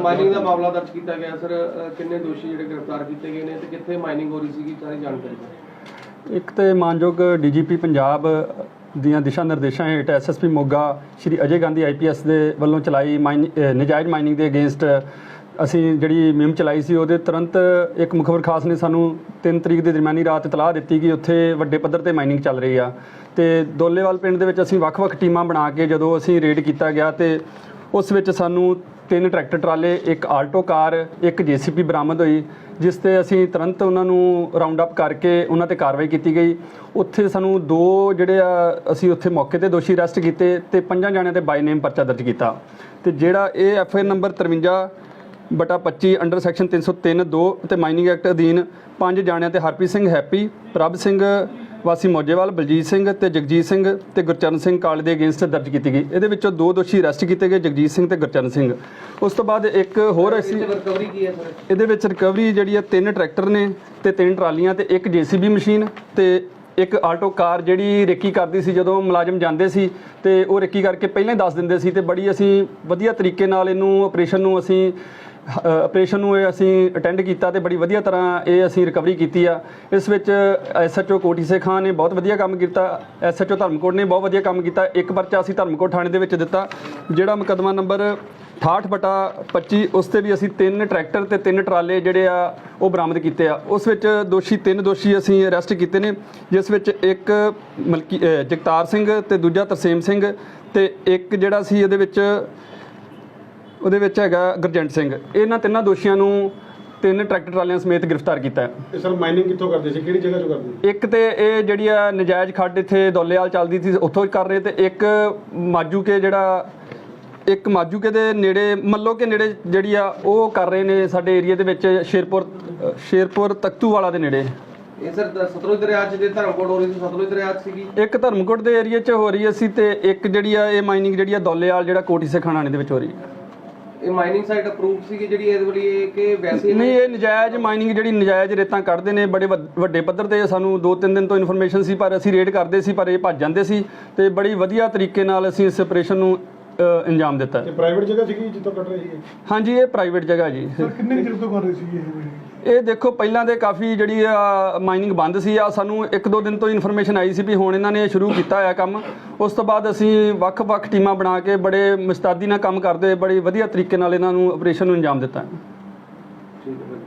Mining ਦਾ ਮਾਮਲਾ ਦਰਜ ਕੀਤਾ ਗਿਆ ਸਰ ਅ, ਕਿੰਨੇ ਦੋਸ਼ੀ ਜਿਹੜੇ ਗ੍ਰਿਫਤਾਰ ਕੀਤੇ ਗਏ ਨੇ ਤੇ ਕਿੱਥੇ ਮਾਈਨਿੰਗ ਹੋ ਰਹੀ ਸੀਗੀ ਸਾਰੀ ਜਾਣਕਾਰੀ ਦਿਓ। ਇੱਕ ਤੇ ਮਾਨਯੋਗ ਡੀਜੀਪੀ ਪੰਜਾਬ ਦੀਆਂ ਦਿਸ਼ਾ ਨਿਰਦੇਸ਼ਾਂ ਹੇਠ ਐਸਐਸਪੀ ਮੋਗਾ ਸ਼੍ਰੀ ਅਜੇ ਗਾਂਧੀ ਆਈਪੀਐਸ ਦੇ ਵੱਲੋਂ ਚਲਾਈ ਮਾਈਨ ਅਹ ਨਜਾਇਜ਼ ਮਾਈਨਿੰਗ ਦੇ ਅਗੇਂਸਟ ਅਸੀਂ ਜਿਹੜੀ ਮੁਹਿੰਮ ਚਲਾਈ ਸੀ ਉਹਦੇ ਤੁਰੰਤ ਇੱਕ ਮੁਖਬਰ ਖਾਸ ਨੇ ਸਾਨੂੰ 3 ਤਰੀਕ ਦੇ ਦਰਮਿਆਨੀ ਰਾਤ ਇਤਲਾਹ ਦਿੱਤੀ ਕਿ ਉੱਥੇ ਵੱਡੇ ਪੱਧਰ ਤੇ ਮਾਈਨਿੰਗ ਚੱਲ ਰਹੀ ਆ ਤੇ ਦੋਲੇਵਾਲ ਪਿੰਡ ਦੇ ਵਿੱਚ ਅਸੀਂ ਵੱਖ-ਵੱਖ ਟੀਮਾਂ ਬਣਾ ਕੇ ਜਦੋਂ ਅਸੀਂ ਰੇਡ ਕੀਤਾ ਗਿਆ ਤੇ ਉਸ ਵਿੱਚ ਸਾਨੂੰ ਤਿੰਨ ਟਰੈਕਟਰ ਟਰਾਲੇ, ਇੱਕ ਆਲਟੋ ਕਾਰ, ਇੱਕ ਜੀਸੀਪੀ ਬਰਾਮਦ ਹੋਈ, ਜਿਸ ਤੇ ਅਸੀਂ ਤੁਰੰਤ ਉਹਨਾਂ ਨੂੰ ਰਾਉਂਡ ਅਪ ਕਰਕੇ ਉਹਨਾਂ ਤੇ ਕਾਰਵਾਈ ਕੀਤੀ ਗਈ। ਉੱਥੇ ਸਾਨੂੰ ਦੋ ਜਿਹੜੇ ਆ, ਅਸੀਂ ਉੱਥੇ ਮੌਕੇ ਤੇ ਦੋਸ਼ੀ ਅਰੈਸਟ ਕੀਤੇ ਤੇ ਪੰਜਾਂ ਜਣਿਆਂ ਤੇ ਬਾਈ ਨੇਮ ਪਰਚਾ ਦਰਜ ਕੀਤਾ। ਤੇ ਜਿਹੜਾ ਇਹ ਐਫ ਆਈ ਨੰਬਰ 53 ਬਟਾ 25 ਅੰਡਰ ਸੈਕਸ਼ਨ 303 2 ਤੇ ਮਾਈਨਿੰਗ ਐਕਟ ਅਧੀਨ ਪੰਜ ਜਾਣਿਆਂ ਤੇ ਹਰਪ੍ਰੀਤ ਸਿੰਘ ਹੈਪੀ, ਪ੍ਰਭ ਸਿੰਘ ਵਾਸੀ ਮੋਜੇਵਾਲ ਬਲਜੀਤ ਸਿੰਘ ਤੇ ਜਗਜੀਤ ਸਿੰਘ ਤੇ ਗੁਰਚਰਨ ਸਿੰਘ ਕਾਲੇ ਦੇ ਅਗੇਂਸਟ ਦਰਜ ਕੀਤੀ ਗਈ। ਇਹਦੇ ਵਿੱਚੋਂ ਦੋ ਦੋਸ਼ੀ ਅਰੈਸਟ ਕੀਤੇ ਗਏ ਜਗਜੀਤ ਸਿੰਘ ਤੇ ਗੁਰਚਰਨ ਸਿੰਘ। ਉਸ ਤੋਂ ਬਾਅਦ ਇੱਕ ਹੋਰ ਅਸੀਂ ਇਹਦੇ ਰਿਕਵਰੀ ਕੀ ਹੈ ਸਰ? ਇਹਦੇ ਵਿੱਚ ਰਿਕਵਰੀ ਜਿਹੜੀ ਆ ਤਿੰਨ ਟਰੈਕਟਰ ਨੇ ਤੇ ਤਿੰਨ ਟਰਾਲੀਆਂ ਤੇ ਇੱਕ ਜੀਸੀਬੀ ਮਸ਼ੀਨ ਤੇ ਇੱਕ ਆਲਟੋ ਕਾਰ ਜਿਹੜੀ ਰੇਕੀ ਕਰਦੀ ਸੀ ਜਦੋਂ ਮੁਲਾਜ਼ਮ ਜਾਂਦੇ ਸੀ ਤੇ ਉਹ ਰੇਕੀ ਕਰਕੇ ਪਹਿਲਾਂ ਹੀ ਦੱਸ ਦਿੰਦੇ ਸੀ ਤੇ ਬੜੀ ਅਸੀਂ ਵਧੀਆ ਤਰੀਕੇ ਨਾਲ ਇਹਨੂੰ ਆਪਰੇਸ਼ਨ ਨੂੰ ਅਸੀਂ ਆਪਰੇਸ਼ਨ ਨੂੰ ਇਹ ਅਸੀਂ ਅਟੈਂਡ ਕੀਤਾ ਤੇ ਬੜੀ ਵਧੀਆ ਤਰ੍ਹਾਂ ਇਹ ਅਸੀਂ ਰਿਕਵਰੀ ਕੀਤੀ ਆ। ਇਸ ਵਿੱਚ ਐਸਐਚਓ ਕੋਟੀਸੇ ਖਾਨ ਨੇ ਬਹੁਤ ਵਧੀਆ ਕੰਮ ਕੀਤਾ ਐਸਐਚਓ ਧਰਮਕੋਟ ਨੇ ਬਹੁਤ ਵਧੀਆ ਕੰਮ ਕੀਤਾ। ਇੱਕ ਪਰਚਾ ਅਸੀਂ ਧਰਮਕੋਟ ਥਾਣੇ ਦੇ ਵਿੱਚ ਦਿੱਤਾ, ਜਿਹੜਾ ਮੁਕੱਦਮਾ ਨੰਬਰ 68 ਬਟਾ 25 ਉਸ ਤੇ ਵੀ ਅਸੀਂ ਤਿੰਨ ਟਰੈਕਟਰ ਤੇ ਤਿੰਨ ਟਰਾਲੇ ਜਿਹੜੇ ਆ, ਉਹ ਬਰਾਮਦ ਕੀਤੇ ਆ। ਉਸ ਵਿੱਚ ਦੋਸ਼ੀ, ਤਿੰਨ ਦੋਸ਼ੀ ਅਸੀਂ ਅਰੈਸਟ ਕੀਤੇ ਨੇ, ਜਿਸ ਵਿੱਚ ਇੱਕ ਮਲਕੀ ਜਗਤਾਰ ਸਿੰਘ ਤੇ ਦੂਜਾ ਤਰਸੇਮ ਸਿੰਘ ਤੇ ਇੱਕ ਜਿਹੜਾ ਸੀ, ਇਹਦੇ ਵਿੱਚ ਉਹਦੇ ਵਿੱਚ ਹੈਗਾ ਗੁਰਜੰਟ ਸਿੰਘ। ਇਹਨਾਂ ਤਿੰਨਾਂ ਦੋਸ਼ੀਆਂ ਨੂੰ ਤਿੰਨ ਟਰੈਕਟਰ ਟਰਾਲਿਆਂ ਸਮੇਤ ਗ੍ਰਿਫਤਾਰ ਕੀਤਾ ਹੈ। ਇਹ ਸਰ ਮਾਈਨਿੰਗ ਕਿੱਥੋਂ ਕਰਦੇ ਸੀ? ਕਿਹੜੀ ਜਗ੍ਹਾ 'ਚੋਂ ਕਰਦੇ ਇੱਕ ਤੇ ਇਹ ਜਿਹੜੀ ਆ ਨਜਾਇਜ਼ ਖੱਡ ਇੱਥੇ ਦੌਲੇਵਾਲ ਚੱਲਦੀ ਸੀ ਉੱਥੋਂ ਹੀ ਕਰ ਰਹੇ ਤੇ ਇੱਕ ਮਾਜੂਕੇ ਜਿਹੜਾ ਇੱਕ ਮਾਜੂਕੇ ਦੇ ਨੇੜੇ ਮੱਲੋ ਕੇ ਨੇੜੇ ਜਿਹੜੀ ਆ ਉਹ ਕਰ ਰਹੇ ਨੇ ਸਾਡੇ ਏਰੀਆ ਦੇ ਵਿੱਚ ਸ਼ੇਰਪੁਰ ਸ਼ੇਰਪੁਰ ਤਖਤੂ ਵਾਲਾ ਦੇ ਨੇੜੇ। ਇਹ ਸਰ ਦ- ਸਤਲੁਜ ਦਰਿਆ 'ਚ ਜੇ ਧਰਮਕੋਟ ਹੋ ਰਹੀ ਸੀ ਸਤਲੁਜ ਦਰਿਆ 'ਚ ਸੀਗੀ? ਇੱਕ ਧਰਮਕੋਟ ਦੇ ਏਰੀਆ 'ਚ ਹੋ ਰਹੀ ਸੀ ਤੇ ਇੱਕ ਜਿਹੜੀ ਆ ਇਹ ਮਾਈਨਿੰਗ ਜਿਹੜੀ ਆ ਦੌਲੇਵਾਲ ਜਿਹੜਾ ਕੋਟੀ ਸੇ ਦੇ ਵਿੱਚ ਹੋ ਰਹੀ ਹੈ ਇਹ ਮਾਈਨਿੰਗ ਸਾਈਟ ਅਪਰੂਵ ਸੀਗੀ ਜਿਹੜੀ ਇਹਦੇ ਵਾਲੀ ਇਹ ਕਿ ਵੈਸੇ ਹੀ ਨਹੀਂ ਇਹ ਨਜਾਇਜ਼ ਮਾਈਨਿੰਗ ਜਿਹੜੀ ਨਜਾਇਜ਼ ਰੇਤਾਂ ਕੱਢਦੇ ਨੇ ਬੜੇ ਵੱਡ- ਵੱਡੇ ਪੱਧਰ ਤੇ ਸਾਨੂੰ 2-3 ਦਿਨ ਤੋਂ ਇਨਫੋਰਮੇਸ਼ਨ ਸੀ ਪਰ ਅਸੀਂ ਰੇਡ ਕਰਦੇ ਸੀ ਪਰ ਇਹ ਭੱਜ ਜਾਂਦੇ ਸੀ ਤੇ ਬੜੀ ਵਧੀਆ ਤਰੀਕੇ ਨਾਲ ਅਸੀਂ ਇਸ ਆਪਰੇਸ਼ਨ ਨੂੰ ਅ, ਅੰਜਾਮ ਦਿੱਤਾ। ਇਹ ਪ੍ਰਾਈਵੇਟ ਜਗ੍ਹਾ ਸੀਗੀ ਜਿੱਥੋਂ ਕੱਢ ਰਹੇ ਸੀ ਹਾਂਜੀ ਇਹ ਪ੍ਰਾਈਵੇਟ ਜਗ੍ਹਾ ਜੀ। ਕਿੰਨੇ ਚਿਰ ਤੋਂ ਕਰ ਰਹੇ ਸੀ ਇਹ? ਇਹ ਦੇਖੋ, ਪਹਿਲਾਂ ਦੇ ਕਾਫੀ ਜਿਹੜੀ ਆ ਮਾਈਨਿੰਗ ਬੰਦ ਸੀ ਆ। ਸਾਨੂੰ ਇੱਕ ਦੋ ਦਿਨ ਤੋਂ ਇਨਫੋਰਮੇਸ਼ਨ ਆਈ ਸੀ ਵੀ ਹੁਣ ਇਹਨਾਂ ਨੇ ਸ਼ੁਰੂ ਕੀਤਾ ਆ ਕੰਮ। ਉਸ ਤੋਂ ਬਾਅਦ ਅਸੀਂ ਵੱਖ-ਵੱਖ ਟੀਮਾਂ ਬਣਾ ਕੇ ਬੜੇ ਮੁਸਤਾਦੀ ਨਾਲ ਕੰਮ ਕਰਦੇ, ਬੜੇ ਵਧੀਆ ਤਰੀਕੇ ਨਾਲ ਇਹਨਾਂ ਨੂੰ ਆਪਰੇਸ਼ਨ ਨੂੰ ਅੰਜਾਮ ਦਿੱਤਾ। ਠੀਕ ਹੈ